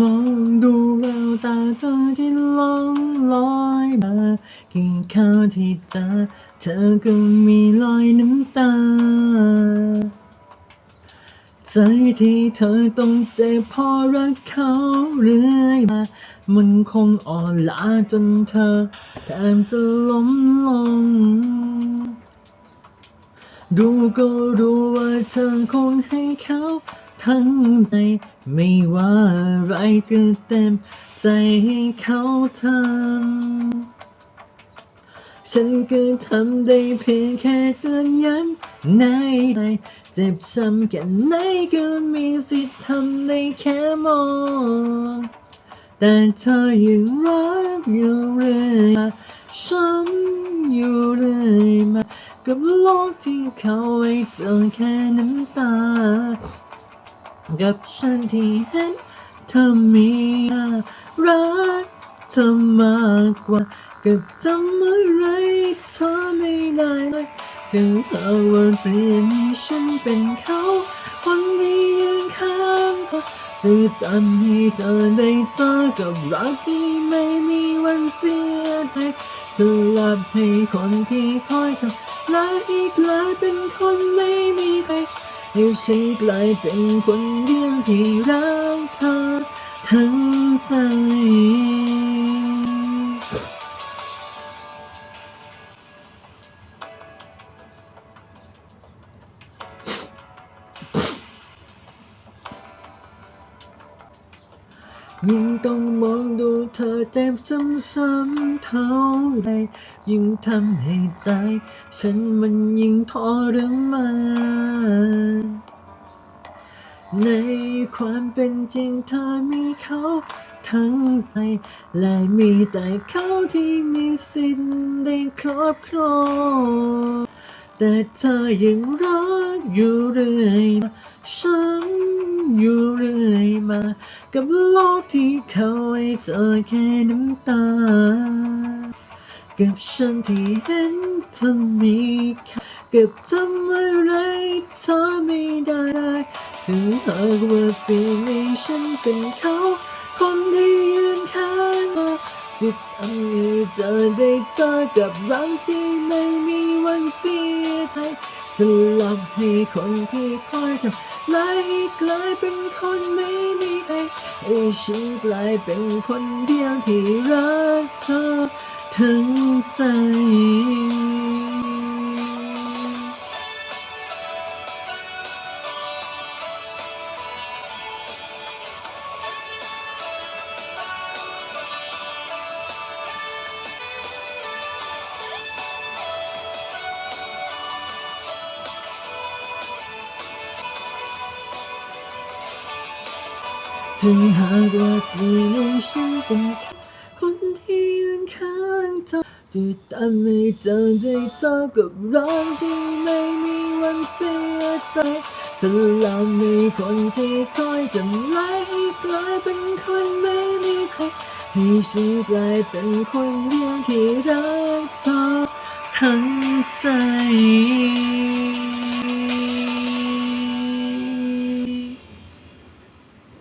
มองดูแววตาเธอที่ล่องลอยมากี่คราวที่เจอเธอก็มีรอยน้ำตา ใจที่เธอต้องเจ็บพราะรักเขาเรื่อยมา มันคงอ่อนล้าจนเธอแทบจะล้มลง ดูก็รู้ว่าเธอคงให้เขา ทั้งใจไม่ว่าอะไรก็เต็มใจให้เขาทำ ฉันก็ทำได้เพียงแค่เตือนย้ำในใจเจ็บช้ำแค่ไหนก็มีสิทธิ์ทำได้แค่มองแต่เธอยังรักอยู่เรื่อยมาช้ำอยู่เรื่อยมากับโลกที่เขาไว้เจอแค่น้ำตา กับฉันที่เห็นเธอมีรักเธอมากกว่ากับทำอะไรเธอไม่ได้เลยถึงหาว่าเปลี่ยนให้ฉันเป็นเขาคนที่ยืนข้างเธอจะทำให้เธอได้เจอกับรักที่ไม่มีวันเสียใจสลับให้คนที่คอยทำลายให้กลายเป็นคนไม่มีใคร ให้ฉันกลายเป็นคนเดียวที่รักเธอทั้งใจ ยิ่งต้องมองดูเธอเจ็บซ้ำๆเท่าไรยิ่งทำให้ใจ ฉันมันยิ่งทรมานในความเป็นจริงเธอมีเขาทั้งใจ และมีแต่เขาที่มีสิทธิ์ได้ครอบครองแต่เธอยังรักอยู่เรื่อยฉัน มา กับโลกที่เขาให้เจอแค่น้ำตา กับฉันที่เห็นเธอมีค่ากับทำอะไรเธอไม่ได้ถึงหากว่าเปลี่ยนให้ฉันเป็นเขา คนที่ยืนข้างเธอจะทำให้เธอได้เจอกับรักที่ไม่มีวันเสียใจ สลับให้คนที่คอยทำลายให้กลายเป็นคนไม่มีใครให้ฉันกลายเป็นคนเดียวที่รักเธอทั้งใจ ถึงหากว่าเปลี่นให้ฉันเป็นคนที่ยืนข้างเธอจะทำให้เธอได้เจอกับรักที่ไม่มีวันเสียใจสลับในคนที่คอยทำลายให้กลายเป็นคนไม่มีใครให้ฉันกลายเป็นคนเดียวที่รักเธอทั้งใจ